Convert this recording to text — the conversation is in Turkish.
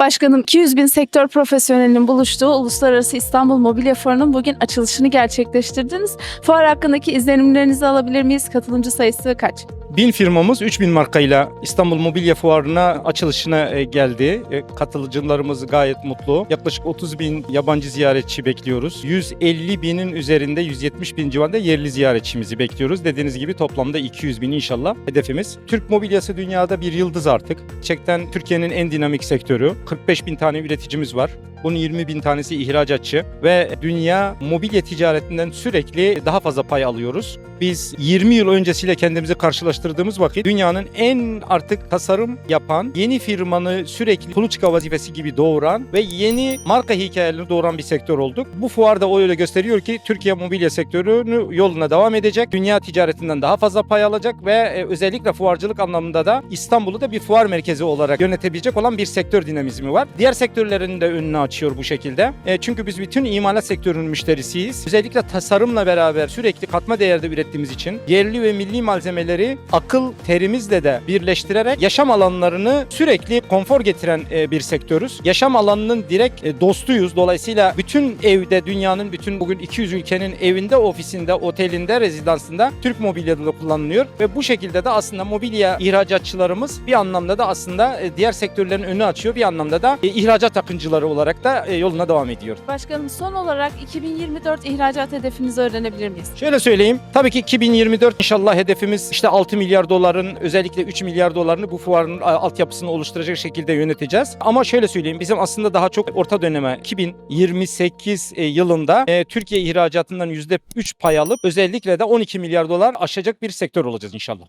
Başkanım 200 bin sektör profesyonelinin buluştuğu Uluslararası İstanbul Mobilya Fuarı'nın bugün açılışını gerçekleştirdiniz. Fuar hakkındaki izlenimlerinizi alabilir miyiz? Katılımcı sayısı kaç? Bin firmamız 3000 markayla İstanbul Mobilya Fuarı'na açılışına e, geldi. E, Katılıcılarımız gayet mutlu. Yaklaşık 30 bin yabancı ziyaretçi bekliyoruz. 150 binin üzerinde 170 bin civarında yerli ziyaretçimizi bekliyoruz. Dediğiniz gibi toplamda 200 bin inşallah hedefimiz. Türk mobilyası dünyada bir yıldız artık. Gerçekten Türkiye'nin en dinamik sektörü. 45 bin tane üreticimiz var. Bunun 20 bin tanesi ihracatçı ve dünya mobilya ticaretinden sürekli daha fazla pay alıyoruz. Biz 20 yıl öncesiyle kendimizi karşılaştırdığımız vakit dünyanın en artık tasarım yapan, yeni firmanı sürekli kuluçka vazifesi gibi doğuran ve yeni marka hikayelerini doğuran bir sektör olduk. Bu fuarda o öyle gösteriyor ki Türkiye mobilya sektörünü yoluna devam edecek. Dünya ticaretinden daha fazla pay alacak ve e, özellikle fuarcılık anlamında da İstanbul'u da bir fuar merkezi olarak yönetebilecek olan bir sektör dinamizmi var. Diğer sektörlerin de önünü açıyor bu şekilde. E, çünkü biz bütün imalat sektörünün müşterisiyiz. Özellikle tasarımla beraber sürekli katma değerde ürettiğimiz için yerli ve milli malzemeleri akıl terimizle de birleştirerek yaşam alanlarını sürekli konfor getiren e, bir sektörüz. Yaşam alanının direkt e, dostuyuz. Dolayısıyla bütün evde dünyanın bütün bugün 200 ülkenin evinde, ofisinde, otelinde, rezidansında Türk mobilyaları kullanılıyor ve bu şekilde de aslında mobilya ihracatçılarımız bir anlamda da aslında e, diğer sektörlerin önünü açıyor. Bir anlamda da e, ihracat akıncıları olarak da e, yoluna devam ediyor. Başkanım son olarak 2024 ihracat hedefinizi öğrenebilir miyiz? Şöyle söyleyeyim. Tabii ki 2024 inşallah hedefimiz işte 6 milyar doların özellikle 3 milyar dolarını bu fuarın altyapısını oluşturacak şekilde yöneteceğiz. Ama şöyle söyleyeyim bizim aslında daha çok orta döneme 2028 e, yılında e, Türkiye ihracatından %3 pay alıp özellikle de 12 milyar dolar aşacak bir sektör olacağız inşallah.